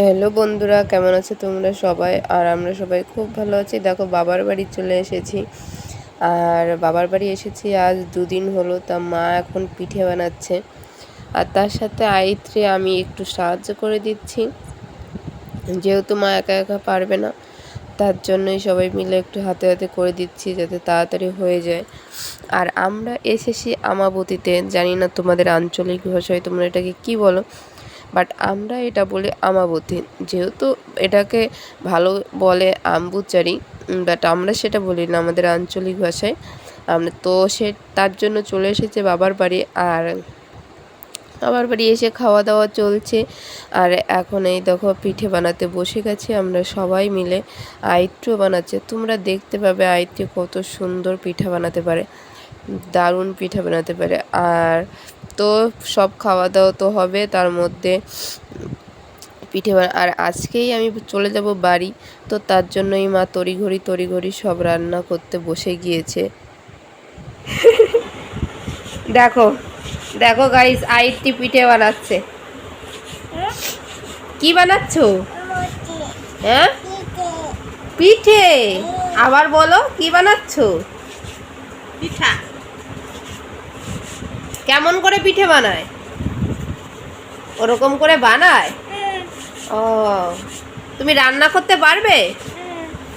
Hello বন্ধুরা, কেমন আছো তোমরা সবাই? আর আমরা সবাই খুব ভালো আছি। দেখো, বাবার বাড়ি চলে এসেছি। আর বাবার বাড়ি এসেছি আজ দুদিন হলো, তা মা এখন পিঠে বানাচ্ছে। আর তার সাথে আইত্রে আমি একটু সাহায্য করে দিচ্ছি। যেহেতু মা একা একা পারবে না, তার জন্যই সবাই মিলে একটু হাতে হাতে করে দিচ্ছি যাতে তাড়াতাড়ি হয়ে যায়। আর আমরা এসেছি আমাবতীতে। জানি না তোমাদের আঞ্চলিক ভাষায় তোমরা এটাকে কি বলো। বাট আমরা এটা বলি আমাবতী যেহেতু এটাকে ভালো বলে আম্বুচারি, বাট আমরা সেটা বলি না আমাদের আঞ্চলিক ভাষায়। আমরা তো সে তার জন্য চলে এসেছে বাবার বাড়ি আর বাবার বাড়ি এসে খাওয়া দাওয়া চলছে। আর এখন এই দেখো পিঠে বানাতে বসে গেছি আমরা সবাই মিলে। আইত্র বানাচ্ছে। তোমরা দেখতে পাবে আইত্রে কত সুন্দর পিঠা বানাতে পারে। দারুণ পিঠা বানাতে পারে। আর তো সব খাওয়া দাওয়া তো হবে তার মধ্যে পিঠে আর আজকেই আমি চলে যাব বাড়ি। তো তার জন্যই মা তড়িঘড়ি তড়িঘড়ি সব রান্না করতে বসে গিয়েছে। দেখো দেখো গাইস আইটি পিঠে বানাচ্ছে। কি বানাচ্ছ? হ্যাঁ? পিঠে! আবার বলো কি বানাচ্ছ? পিঠা। কেমন করে পিঠে বানায়? ওরকম করে বানায়? ও তুমি রান্না করতে পারবে?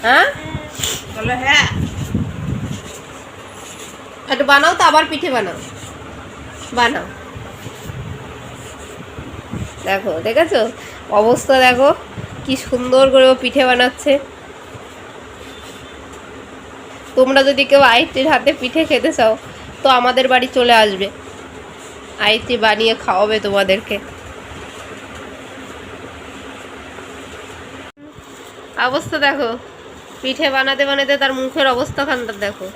হ্যাঁ? বলো হ্যাঁ। একটু বানাও তো আবার পিঠে বানাও। বানাও। দেখো দেখেছ? অবস্থা দেখো কি সুন্দর করে ও পিঠে বানাচ্ছে। তোমরা যদি কেউ আইটির হাতে পিঠে খেতে চাও তো আমাদের বাড়ি চলে আসবে। আইটি বানিয়ে খাওয়াবে তোমাদেরকে। অবস্থা দেখো, পিঠে বানাতে বানাতে তার মুখের অবস্থাখানটা দেখো।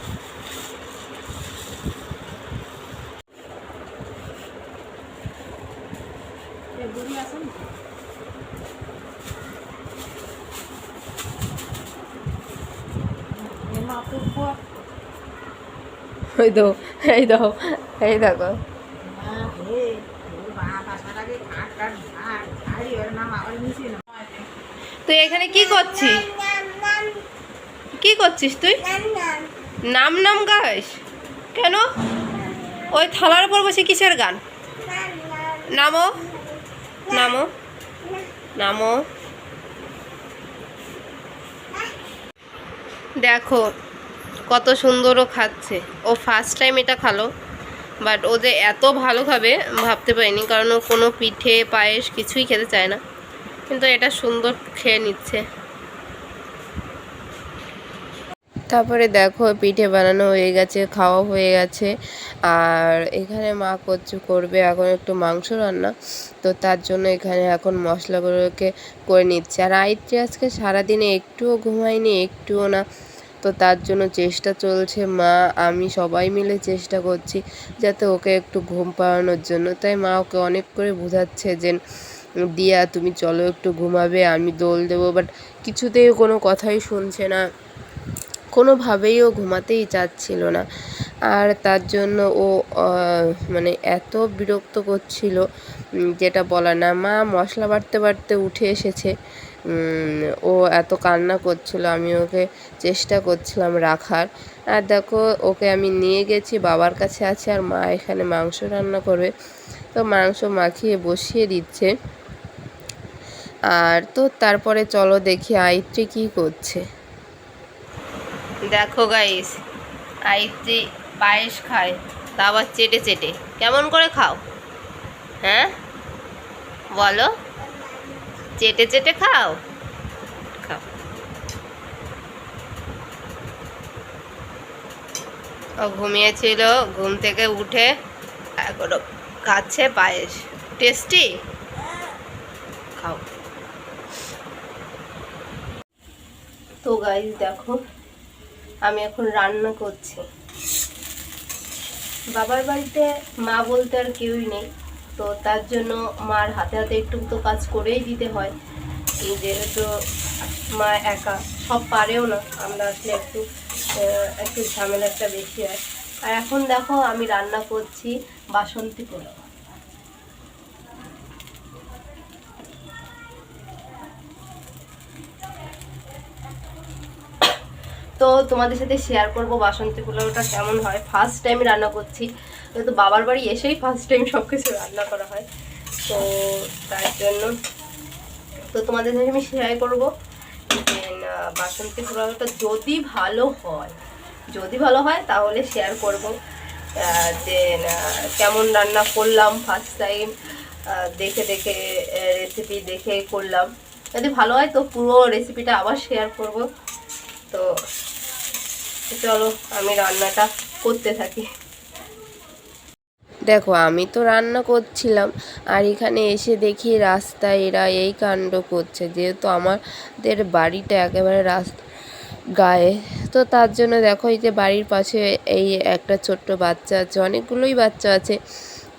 এই দাও এই দাও এই দেখো। তুই এখানে কি করছিস? কি করছিস তুই? নাম নাম গাইস কেন? ওই থালার উপর বসে কিসের গান? নামো। নামো। নামো। দেখো, কত সুন্দরও খাচ্ছে। ও ফার্স্ট টাইম এটা খালো বাট ও যে এত ভালো খাবে ভাবতে পারিনি, কারণ ও কোনো পিঠে, পায়েস কিছুই খেতে চায় না। কিন্তু এটা সুন্দর খেয়ে নিচ্ছে। তারপরে দেখো পিঠে বানানো হয়ে গেছে, খাওয়া হয়ে গেছে। আর এখানে মা করছে করবে, এখন একটু মাংস রান্না। তো তার জন্য এখানে এখন মশলাগুলোকে করে নিচ্ছে। আর আইত্রি আজকে সারাদিনে একটুও ঘুমায়নি, একটুও না। তো তার জন্য চেষ্টা চলছে মা, আমি সবাই মিলে চেষ্টা করছি যাতে ওকে একটু ঘুম পাড়ানোর জন্য। তাই মা ওকে অনেক করে বোঝাচ্ছে যে দিয়া তুমি চলো, একটু ঘুমাবে, আমি দোল দেবো। বাট কিছুতেই কোনো কথাই শুনছে না। কোনোভাবেই ও ঘুমাতেই চাচ্ছিল না। আর তার জন্য ও মানে এত বিরক্ত করছিল যেটা বলার না। মা মশলা বাড়তে বাড়তে উঠে এসেছে। ও এত কান্না করছিল, আমি ওকে চেষ্টা করছিলাম রাখার। আর দেখো, ওকে আমি নিয়ে গেছি, বাবার কাছে আছে, আর মা এখানে মাংস রান্না করবে। তো মাংস মাখিয়ে বসিয়ে দিচ্ছে। আর তো তারপরে চলো দেখি আইত্রি কি করছে। দেখো গাইস আইত্রি পায়েস খায়, তা আবার চেটে চেটে। কেমন করে খাও? হ্যাঁ? বলো। চেটে চেটে খাও। খাও। ও ঘুমিয়েছিল, ঘুম থেকে উঠে এখনও খাচ্ছে পায়েস। টেস্টি? খাও। তো গাইজ দেখো, আমি এখন রান্না করছি। বাবার বাড়িতে মা বলতে আর কেউই নেই। তো তার জন্য মার হাতে হাতে একটু তো কাজ করেই দিতে হয়। যেহেতু মা একা, সব পারেও না। আমরা আসলে একটু একটু ঝামেলাটা বেশি হয়। আর এখন দেখো আমি রান্না করছি বাসন্তী পোলাও। তো তোমাদের সাথে শেয়ার করব বাসন্তী পোলাওটা কেমন হয়। ফার্স্ট টাইম রান্না করছি। তো বাবার বাড়ি এসেই ফার্স্ট টাইম সব কিছু রান্না করা হয়, তো তার জন্য তো তোমাদের সাথে আমি শেয়ার করব। বাসন্তী পোলাওটা যদি ভালো হয়, যদি ভালো হয় তাহলে শেয়ার করব। যে কেমন রান্না করলাম ফার্স্ট টাইম দেখে দেখে রেসিপি দেখে করলাম। যদি ভালো হয় তো পুরো রেসিপিটা আবার শেয়ার করব। তো চলো, আমি রান্নাটা করতে থাকি। দেখো, আমি তো রান্না করছিলাম, আর এখানে এসে দেখি রাস্তায় এরা এই কাণ্ড করছে। যেহেতু আমাদের বাড়িটা একেবারে রাস্তা গায়ে, তো তার জন্য দেখো এই যে বাড়ির পাশে এই একটা ছোট্ট বাচ্চা আছে, অনেকগুলোই বাচ্চা আছে।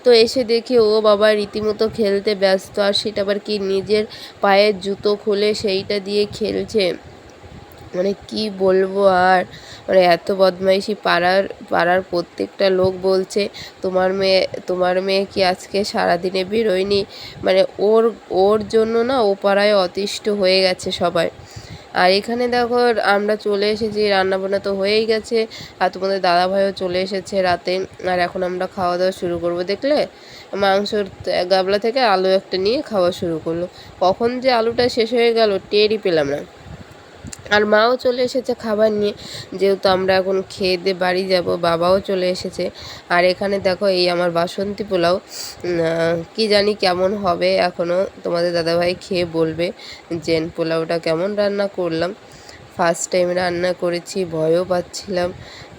তো এসে দেখি ও বাবা রীতিমতো খেলতে ব্যস্ত, আর সেটা আবার কি নিজের পায়ের জুতো খুলে সেইটা দিয়ে খেলছে। মানে কি বলব আর? মানে এত বদমাইশি পাড়ার পাড়ার প্রত্যেকটা লোক বলছে, তোমার মেয়ে তোমার মেয়ে কি আজকে সারাদিনে বেরোয়নি? মানে ওর ওর জন্য না ও পাড়ায় অতিষ্ঠ হয়ে গেছে সবাই। আর এখানে দেখো, আমরা চলে এসেছি, রান্নাবান্না তো হয়েই গেছে, আর তোমাদের দাদাভাইও চলে এসেছে রাতে। আর এখন আমরা খাওয়া দাওয়া শুরু করব, দেখলে? মাংসর গাবলা থেকে আলু একটা নিয়ে খাওয়া শুরু করল। কখন যে আলুটা শেষ হয়ে গেল, টেরই পেলাম না। আর মাও চলে এসেছে খাবার নিয়ে। যেহেতু আমরা এখন খেয়ে দিয়ে বাড়ি যাব, বাবাও চলে এসেছে। আর এখানে দেখো এই আমার বাসন্তী পোলাও। কি জানি কেমন হবে এখনও তোমাদের দাদাভাই খেয়ে বলবে যে, পোলাওটা কেমন রান্না করলাম। ফার্স্ট টাইম রান্না করেছি, ভয়ও পাচ্ছিলাম।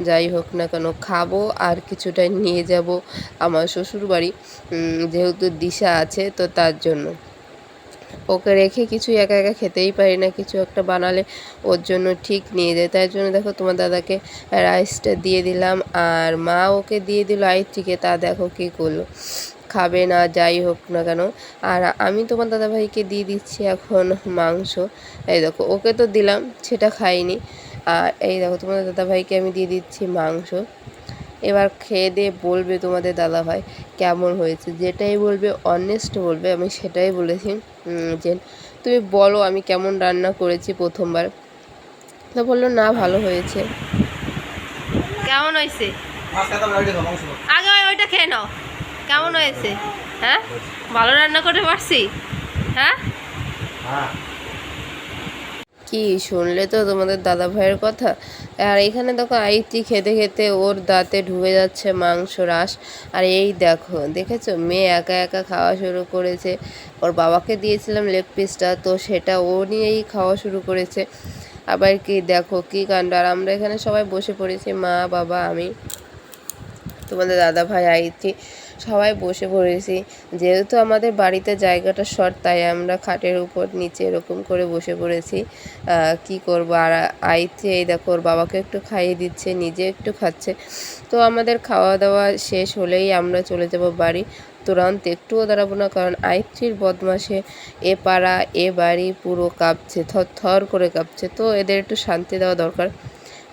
যাই হোক না কেন, খাব আর কিছুটা নিয়ে যাব আমার শ্বশুর বাড়ি যেহেতু দিশা আছে, তো তার জন্য। ওকে রেখে কিছু একা একা খেতেই পারি না, কিছু একটা বানালে ওর জন্য ঠিক নিয়ে যায়। তাই জন্য দেখো তোমার দাদাকে রাইসটা দিয়ে দিলাম আর মা ওকে দিয়ে দিল আইটিকে, তা দেখো কী করল। খাবে না, যাই হোক না কেন। আর আমি তোমার দাদাভাইকে দিয়ে দিচ্ছি এখন মাংস। এই দেখো, ওকে তো দিলাম, সেটা খাইনি। আর এই দেখো তোমাদের দাদাভাইকে আমি দিয়ে দিচ্ছি মাংস। এবার খেয়ে দিয়ে বলবে তোমাদের দাদাভাই কেমন হয়েছে। যেটাই বলবে অনেস্ট বলবে, আমি সেটাই বলেছি। যে তুমি বলো আমি কেমন রান্না করেছি প্রথমবার। তো বলল, না, ভালো হয়েছে। কেমন হয়েছে? আগে ওই ওইটা খেয়ে নাও। কেমন হয়েছে? হ্যাঁ? ভালো রান্না করতে পারছি? হ্যাঁ? কি শুনলে তো তোমাদের দাদা ভাইয়ের কথা? আর এখানে দেখো আইটি খেতে খেতে ওর দাঁতে ঢুকে যাচ্ছে মাংস রাস। আর এই দেখো, দেখেছ? মেয়ে একা একা খাওয়া শুরু করেছে। ওর বাবাকে দিয়েছিলাম লেগ পিসটা, তো সেটা ও নিয়েই খাওয়া শুরু করেছে। আবার কি দেখো, কি কাণ্ড? আর আমরা এখানে সবাই বসে পড়েছি, মা, বাবা, আমি, তোমাদের দাদা ভাই আইতি। সবাই বসে পড়েছি। যেহেতু আমাদের বাড়িতে জায়গাটা শর্ট তাই আমরা খাটের উপর নিচে এরকম করে বসে পড়েছি। কি করব? আর আইতে এই দেখো, ওর বাবাকে একটু খাইয়ে দিচ্ছে, নিজে একটু খাচ্ছে। তো আমাদের খাওয়া দাওয়া শেষ হলেই আমরা চলে যাব বাড়ি। তুরন্ত একটুও দাঁড়াবো না, কারণ আইত্রির বদমাসে এ পাড়া, এ বাড়ি পুরো কাঁপছে থর থর করে কাঁপছে। তো এদের একটু শান্তি দেওয়া দরকার।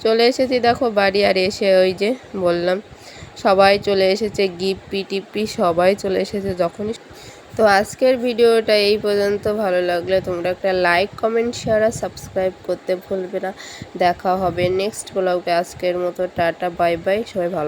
চলে এসেছি দেখো বাড়ি, আর এসে ওই যে বললাম সবাই চলে এসেছে গিপ্পি টিপ্পি সবাই চলে এসেছে যখনই। তো আজকের ভিডিওটা এই পর্যন্ত। ভালো লাগলে তোমরা একটা লাইক কমেন্ট শেয়ার আর সাবস্ক্রাইব করতে ভুলবে না। দেখা হবে নেক্সট ব্লগে আজকের মতো টাটা বাই বাই সবাই ভালো